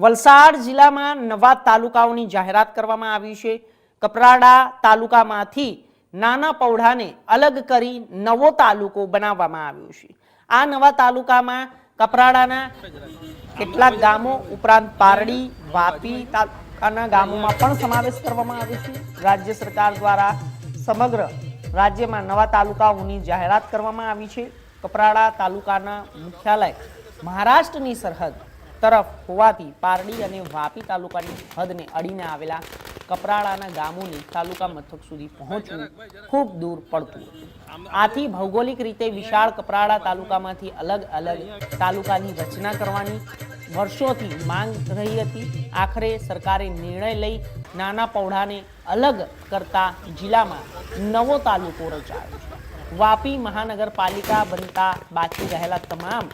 વલસાડ જિલ્લામાં નવા તાલુકાઓની જાહેરાત કરવામાં આવી છે. કપરાડા તાલુકામાંથી નાના પૌઢાને અલગ કરી નવો તાલુકો બનાવવામાં આવ્યો છે. આ નવા તાલુકામાં કપરાડાના કેટલાક ગામો ઉપરાંત પારડી, વાપી તાલુકાના ગામોમાં પણ સમાવેશ કરવામાં આવ્યો છે. રાજ્ય સરકાર દ્વારા સમગ્ર રાજ્યમાં નવા તાલુકાઓની જાહેરાત કરવામાં આવી છે. કપરાડા તાલુકાના મુખ્યાલય મહારાષ્ટ્રની સરહદ તરફ હોવાથી પારડી અને વાપી તાલુકાની હદને અડીને આવેલા કપરાળાના ગામોની તાલુકા મથક સુધી પહોંચવું ખૂબ દૂર પડતું આથી ભૌગોલિક રીતે વિશાળ કપરાળા તાલુકામાંથી અલગ અલગ તાલુકાની રચના કરવાની વર્ષોથી માંગ રહી હતી. આખરે સરકારે નિર્ણય લઈ નાના પૌઢાને અલગ કરતા જિલ્લામાં નવો તાલુકો રચાયો વાપી મહાનગરપાલિકા બનતા બાકી રહેલા તમામ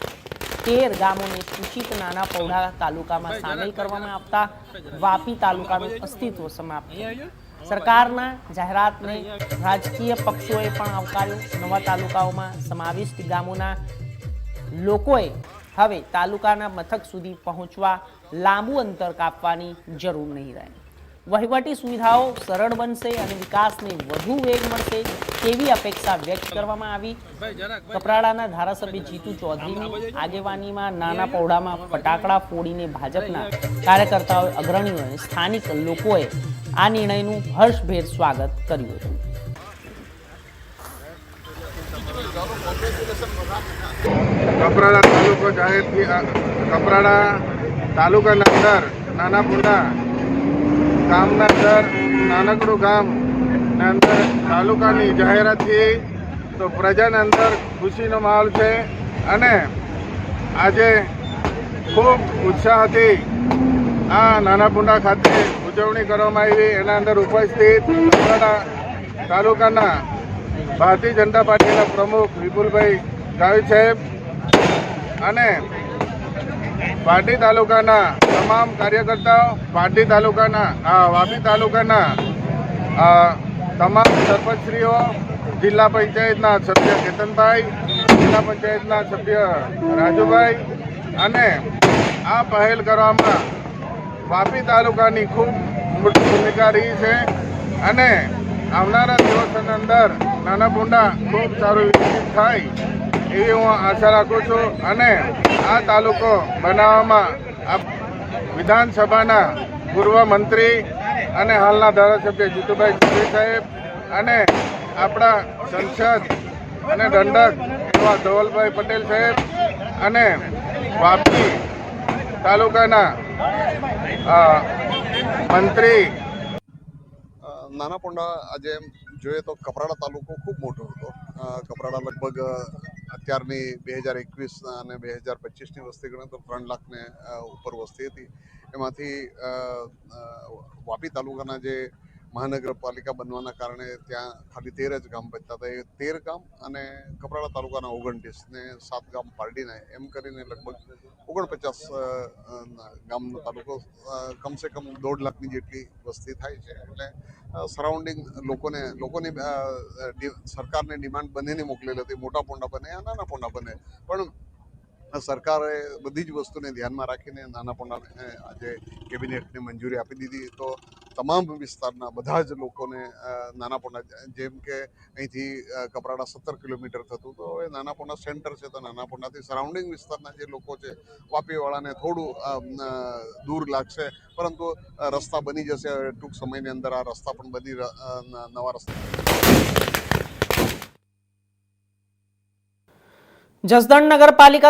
તેર ગામોને સૂચિત નાના પૌઢા તાલુકામાં સામેલ કરવામાં આવતા વાપી તાલુકાનું અસ્તિત્વ સમાપ્ત સરકારના જાહેરાતને રાજકીય પક્ષોએ પણ આવકાર્યો. નવા તાલુકાઓમાં સમાવિષ્ટ ગામોના લોકોએ હવે તાલુકાના મથક સુધી પહોંચવા લાંબુ અંતર કાપવાની જરૂર નહીં રહે. વહીવટી સુવિધાઓ સરળ બનશે અને વિકાસને વધુ વેગ મળશે તેવી અપેક્ષા વ્યક્ત કરવામાં આવી. કપરાડાના ધારાસભ્ય જીતુ ચૌધરીની આગેવાનીમાં નાના પૌડામાં ફટાકડા ફોડીને ભાજપના કાર્યકર્તાઓએ અગ્રણીઓ સ્થાનિક લોકોએ આ નિર્ણયનું હર્ષભેર સ્વાગત કર્યું હતું. કપરાડા તાલુકો જાહેર કપરાડા તાલુકાના અંદર નાના પુંડા ગામના અંદર નાનકડું ગામ અંદર તાલુકાની જાહેરાત થઈ તો પ્રજાના અંદર ખુશીનો માહોલ છે અને આજે ખૂબ ઉત્સાહથી આ નાનાપુંડા ખાતે ઉજવણી કરવામાં આવી. એના અંદર ઉપસ્થિત તાલુકાના ભારતીય જનતા પાર્ટીના પ્રમુખ વિપુલભાઈ ગાવી સાહેબ અને પાટી તાલુકાના તમામ કાર્યકર્તાઓ પાટી તાલુકાના, આ વાપી તાલુકાના તમામ સરપંચશ્રીઓ, જિલ્લા પંચાયતના સભ્ય કેતનભાઈ, જિલ્લા પંચાયતના સભ્ય રાજુભાઈ અને આ પહેલ કરવામાં વાપી તાલુકાની ખૂબ મોટી ભૂમિકા રહી છે અને આવનારા દિવસોની અંદર નાના ભૂંડા ખૂબ સારું વિકસિત થાય એવી હું આશા રાખું છું અને આ તાલુકો બનાવવામાં વિધાનસભાના પૂર્વ મંત્રી અને હાલના ધારાસભ્ય જીતુભાઈ ચૌધરી સાહેબ અને આપણા સંસદ અને દંડક એવા ધવલભાઈ પટેલ સાહેબ અને વાપી તાલુકાના મંત્રી. નાના પોંડા આજે જોઈએ તો કપરાડા તાલુકો ખૂબ મોટો હતો. કપરાડા લગભગ અત્યારની બે હજાર એકવીસ અને બે હજાર પચીસની વસ્તી ગણે તો ત્રણ લાખને ઉપર વસ્તી હતી. એમાંથી વાપી તાલુકાના જે મહાનગરપાલિકા બનવાના કારણે ત્યાં ખાલી તેર જ ગામ બચતા હતા. એ તેર ગામ અને કપરાડા તાલુકાના ઓગણત્રીસ ને સાત ગામ પાર્ટીને એમ કરીને લગભગ ઓગણપચાસ ગામનો તાલુકો કમસે કમ દોઢ લાખની જેટલી વસ્તી થાય છે. એટલે સરાઉન્ડિંગ લોકોને, લોકોની સરકારને ડિમાન્ડ બંનેની મોકલેલી હતી. મોટા પોંડા બને યા નાના પોંડા બને. પણ સરકારે બધી જ વસ્તુને ધ્યાનમાં રાખીને નાના પોંડાને આજે કેબિનેટને મંજૂરી આપી દીધી. તો તમામ વિસ્તારના બધા જ લોકોને નાના પોંડા જેમ કે અહીંથી કપરાડા સત્તર કિલોમીટર થતું, તો હવે નાના પોંડા સેન્ટર છે, તો નાના પોંડાથી સરાઉન્ડિંગ વિસ્તારના જે લોકો છે, વાપીવાળાને થોડું દૂર લાગશે, પરંતુ રસ્તા બની જશે, ટૂંક સમયની અંદર આ રસ્તા પણ બની નવા રસ્તા. જસદણ નગરપાલિકા